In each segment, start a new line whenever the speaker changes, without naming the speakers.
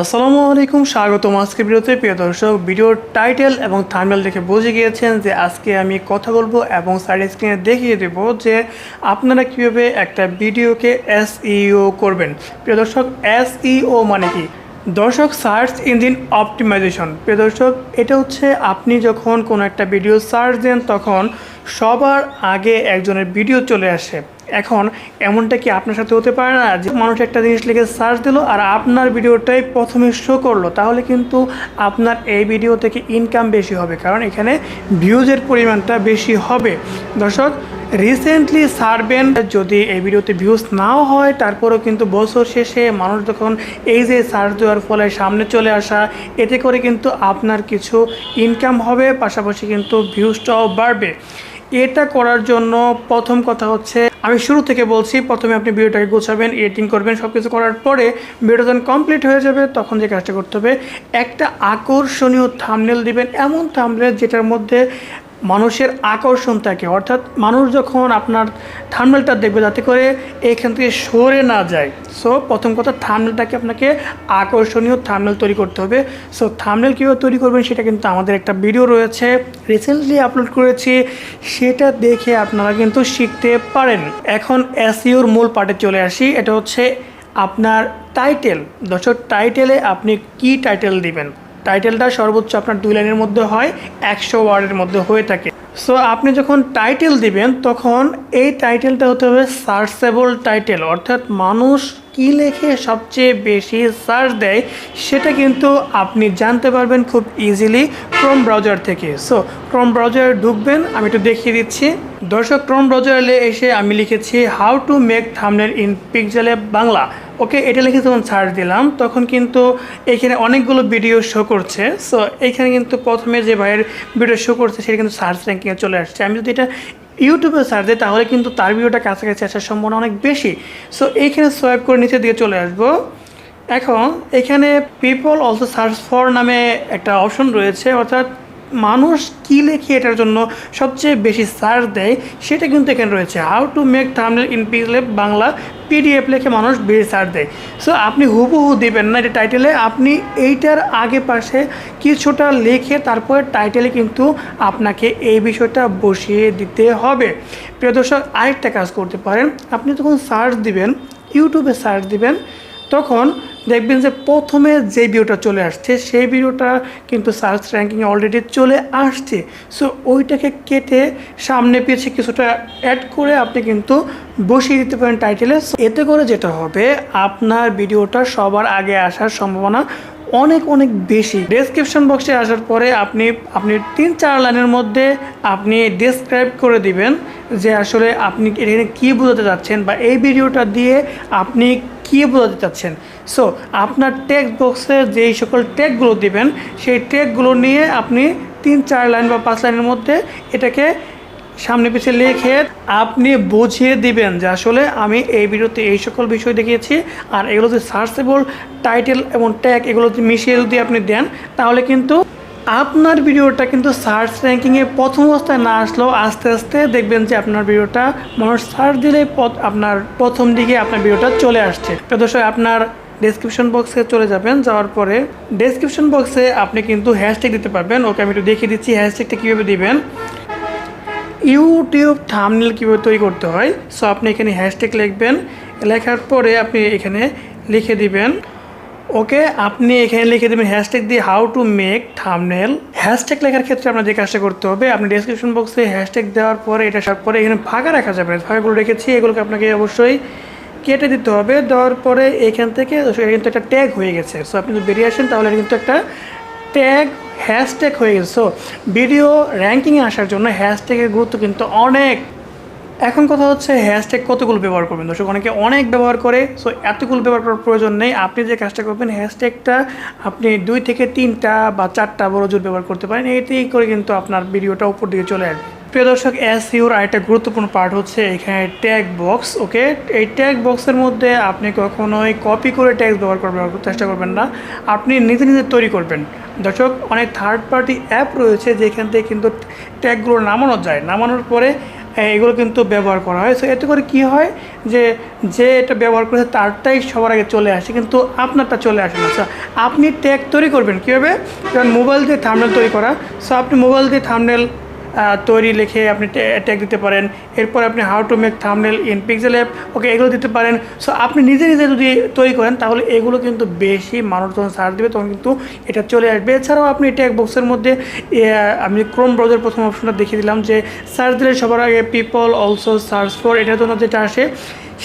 আসসালামু আলাইকুম, স্বাগতম আজকে ভিডিওতে। প্রিয় দর্শক, ভিডিওর টাইটেল এবং থার্মেল দেখে বুঝে গিয়েছেন যে আজকে আমি কথা বলব এবং সাইড স্ক্রিনে দেখিয়ে দেব যে আপনারা কীভাবে একটা ভিডিওকে এসইও করবেন। প্রিয় দর্শক এসইও মানে কি? দর্শক সার্চ ইঞ্জিন অপটিমাইজেশন প্রিয় দর্শক, এটা হচ্ছে আপনি যখন কোনো একটা ভিডিও সার্চ দেন, তখন সবার আগে একজনের ভিডিও চলে আসে। এখন এমনটা কি আপনার সাথে হতে পারে না যে মানুষ একটা জিনিস লিখে সার্চ দিল আর আপনার ভিডিওটাই প্রথমে শো করল? তাহলে কিন্তু আপনার এই ভিডিও থেকে ইনকাম বেশি হবে, কারণ এখানে ভিউজের পরিমাণটা বেশি হবে। দর্শক রিসেন্টলি সার্ভেন যদি এই ভিডিওতে ভিউজ নাও হয়, তারপরেও কিন্তু বছর শেষে মানুষ যখন এই যে সার্চ দেওয়ার ফলে সামনে চলে আসা, এতে করে কিন্তু আপনার কিছু ইনকাম হবে, পাশাপাশি কিন্তু ভিউজটাও বাড়বে। এটা করার জন্য প্রথম কথা হচ্ছে, আমি শুরু থেকে বলছি, প্রথমে আপনি ভিডিওটাকে গোছাবেন এডিটিং করবেন সব কিছু করার পরে ভিডিওটা যখন কমপ্লিট হয়ে যাবে, তখন যে কাজটা করতে হবে, একটা আকর্ষণীয় থামনেল দিবেন, এমন থামনেল যেটার মধ্যে মানুষের আকর্ষণ থাকে। অর্থাৎ মানুষ যখন আপনার থার্মেলটা দেখবে, যাতে করে এখান থেকে সরে না যায়। সো প্রথম কথা থার্মেলটাকে আপনাকে আকর্ষণীয় থার্মেল তৈরি করতে হবে। সো থার্মেল কীভাবে তৈরি করবেন সেটা কিন্তু আমাদের একটা ভিডিও রয়েছে। রিসেন্টলি আপলোড করেছি, সেটা দেখে আপনারা কিন্তু শিখতে পারেন। এখন এসইওর মূল পার্টে চলে আসি। এটা হচ্ছে আপনার টাইটেল দর্শক টাইটেলে আপনি কি টাইটেল দিবেন? টাইটেলটা সর্বোচ্চ আপনার দুই লাইনের মধ্যে হয়, একশো ওয়ার্ডের মধ্যে হয়ে থাকে। সো আপনি যখন টাইটেল দিবেন, তখন এই টাইটেলটা হতে হবে সার্চেবল টাইটেল, অর্থাৎ মানুষ কী লেখে সবচেয়ে বেশি সার্চ দেয় সেটা কিন্তু আপনি জানতে পারবেন খুব ইজিলি ক্রোম ব্রাউজার থেকে। সো ক্রোম ব্রাউজারে ঢুকবেন, আমি একটু দেখিয়ে দিচ্ছি। দর্শক ক্রোম ব্রাউজারে এসে আমি লিখেছি how to make thumbnail in পিকজেলে Bangla okay এটা লিখে যখন সার্চ দিলাম, তখন কিন্তু এখানে অনেকগুলো ভিডিও শো করছে। সো এখানে কিন্তু প্রথমে যে ভাইয়ের ভিডিও শো করছে, সেটা কিন্তু সার্চ র্যাঙ্কিংয়ে চলে আসছে। আমি যদি এটা ইউটিউবে সার্চ দিই তাহলে কিন্তু তার ভিডিওটা কাছাকাছি আসার সম্ভাবনা অনেক বেশি। সো এইখানে সোয়াইপ করে নিচে দিয়ে চলে আসব। এখন, এখানে পিপল অলসো সার্চ ফর নামে একটা অপশন রয়েছে, অর্থাৎ মানুষ কি লেখে এটার জন্য সবচেয়ে বেশি সার্চ দেয়, সেটা কিন্তু এখানে রয়েছে। How to make thumbnail in PDF Bangla PDF লেখে মানুষ বেশি সার্চ দেয়। সো আপনি হুবহু দেবেন না এটা টাইটেলে আপনি এইটার আগে পাশে কিছুটা লেখে তারপরে টাইটেলে কিন্তু আপনাকে এই বিষয়টা বসিয়ে দিতে হবে। প্রিয় দর্শক, আরেকটা কাজ করতে পারেন। আপনি যখন সার্চ দিবেন ইউটিউবে সার্চ দিবেন তখন দেখবেন যে প্রথমে যে ভিডিওটা চলে আসছে, সেই ভিডিওটা কিন্তু সার্চ র্যাঙ্কিংয়ে অলরেডি চলে আসছে। সো ওইটাকে কেটে সামনে পিছিয়ে কিছুটা অ্যাড করে আপনি কিন্তু বসিয়ে দিতে পারেন টাইটেলে এতে করে যেটা হবে, আপনার ভিডিওটা সবার আগে আসার সম্ভাবনা অনেক অনেক বেশি। ডেসক্রিপশন বক্সে আসার পরে আপনি আপনি তিন, চার লাইনের মধ্যে আপনি ডেসক্রাইব করে দিবেন যে আসলে আপনি এখানে কী বোঝাতে চাচ্ছেন বা এই ভিডিওটা দিয়ে আপনি কী বোঝাতে চাচ্ছেন। সো আপনার টেক্সট বক্সে যেই সকল ট্যাগগুলো দিবেন, সেই ট্যাগগুলো নিয়ে আপনি তিন, চার লাইন বা পাঁচ লাইনের মধ্যে এটাকে সামনে পিছিয়ে লিখে আপনি বুঝিয়ে দিবেন যে আসলে আমি এই ভিডিওতে এই সকল বিষয় দেখিয়েছি, আর এগুলো যদি সার্চেবল টাইটেল এবং ট্যাগ এগুলো মিশিয়ে যদি আপনি দেন, তাহলে কিন্তু আপনার ভিডিওটা কিন্তু সার্চ র্যাঙ্কিংয়ে প্রথম অবস্থায় না আসলেও আস্তে আস্তে দেখবেন যে আপনার ভিডিওটা মানুষ সার্চ দিলেই আপনার প্রথম দিকে আপনার ভিডিওটা চলে আসছে। তো দর্শক, আপনার ডেসক্রিপশন বক্সে চলে যাবেন, যাওয়ার পরে ডেসক্রিপশন বক্সে আপনি কিন্তু হ্যাশট্যাগ দিতে পারবেন। ওকে, আমি একটু দেখিয়ে দিচ্ছি হ্যাশট্যাগটা কীভাবে দিবেন। ইউটিউব থামনেল কীভাবে তৈরি করতে হয়। সো আপনি এখানে হ্যাশট্যাগ লিখবেন। লেখার পরে আপনি এখানে লিখে দিবেন ওকে, আপনি এখানে লিখে দেবেন হ্যাশট্যাগ দিয়ে how to make thumbnail hashtag লেখার ক্ষেত্রে আপনার যে কাজটা করতে হবে, আপনি ডেসক্রিপশন বক্সে হ্যাশট্যাগ দেওয়ার পরে এটা সব পরে এখানে ফাঁকা রাখা যাবে ফাঁকাগুলো রেখেছি, এগুলোকে আপনাকে অবশ্যই কেটে দিতে হবে। দেওয়ার পরে এখান থেকে কিন্তু একটা ট্যাগ হয়ে গেছে। সো আপনি যদি বেরিয়ে আসেন, তাহলে কিন্তু একটা ট্যাগ হ্যাশট্যাগ হয়ে গেছে। সো ভিডিও র্যাঙ্কিংয়ে আসার জন্য হ্যাশট্যাগের গুরুত্ব কিন্তু অনেক এখন কথা হচ্ছে হ্যাশট্যাগ কতগুলো ব্যবহার করবেন? দর্শক, অনেকে অনেক ব্যবহার করে সো এতগুলো ব্যবহার করার প্রয়োজন নেই। আপনি যে কাজটা করবেন হ্যাশট্যাগটা আপনি দুই থেকে তিনটা বা চারটা বড় জোর ব্যবহার করতে পারেন। এতেই করে কিন্তু আপনার ভিডিওটা উপর দিকে চলে আসবে। প্রিয় দর্শক এস ইউর আরেকটা গুরুত্বপূর্ণ পার্ট হচ্ছে এখানে ট্যাগ বক্স ওকে এই ট্যাগ বক্সের মধ্যে আপনি কখনোই কপি করে ট্যাগ ব্যবহার করবেন চেষ্টা করবেন না। আপনি নিজে নিজে তৈরি করবেন। দর্শক, অনেক থার্ড পার্টি অ্যাপ রয়েছে যেখান থেকে কিন্তু ট্যাগগুলো নামানো যায়। নামানোর পরে এগুলো কিন্তু ব্যবহার করা হয়। সো এতে করে কি হয় যে যে এটা ব্যবহার করেছে তারটাই সবার আগে চলে আসে, কিন্তু আপনারটা চলে আসে না। সো আপনি ট্যাগ তৈরি করবেন কীভাবে? যেমন মোবাইল দিয়ে থামনেল তৈরি করা। সো আপনি মোবাইল দিয়ে থামনেল তৈরি লিখে আপনি ট্যাগ দিতে পারেন। এরপর আপনি how to make thumbnail in pixel app okay এগুলো দিতে পারেন। সো আপনি নিজে নিজে যদি তৈরি করেন, তাহলে এগুলো কিন্তু বেশি মানুষ যখন সার্চ দেবে, তখন কিন্তু এটা চলে আসবে। এছাড়াও আপনি ট্যাগ বক্সের মধ্যে আমি ক্রোম ব্রাউজার প্রথম অপশনটা দেখিয়ে দিলাম, যে সার্চ দিলে সবার আগে পিপল অলসো সার্চ ফর এটার জন্য যেটা আসে,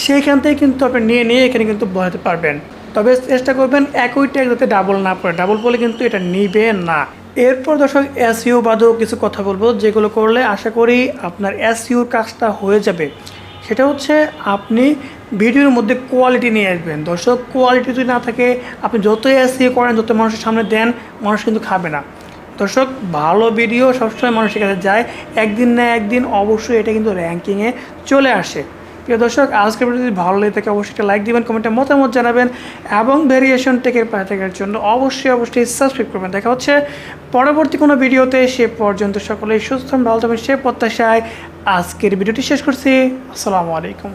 সেইখান থেকে কিন্তু আপনি নিয়ে নিয়ে এখানে কিন্তু বোঝাতে পারবেন। তবে চেষ্টা করবেন একই ট্যাগ যাতে ডাবল না পড়ে। ডাবল পড়লে কিন্তু এটা নিবে না। এরপর দর্শক এসইউ বাদেও কিছু কথা বলব, যেগুলো করলে আশা করি আপনার এসইউর কাজটা হয়ে যাবে। সেটা হচ্ছে, আপনি ভিডিওর মধ্যে কোয়ালিটি নিয়ে আসবেন। দর্শক কোয়ালিটি যদি না থাকে, আপনি যতই এসইউ করেন যত মানুষের সামনে দেন, মানুষ কিন্তু খাবে না। দর্শক, ভালো ভিডিও সবসময় মানুষের কাছে যায়। একদিন না একদিন অবশ্যই এটা কিন্তু র্যাঙ্কিংয়ে চলে আসে। প্রিয় দর্শক, আজকের ভিডিও যদি ভালো লেগে থাকে, অবশ্যই একটা লাইক দিবেন কমেন্টে মতামত জানাবেন এবং ভেরিয়েশন টেকের পায়ে থাকার জন্য অবশ্যই অবশ্যই সাবস্ক্রাইব করবেন। দেখা হচ্ছে পরবর্তী কোনো ভিডিওতে। সে পর্যন্ত সকলেই সুস্থ ভালো থাকবেন সে প্রত্যাশায় আজকের ভিডিওটি শেষ করছি। আসসালামু আলাইকুম।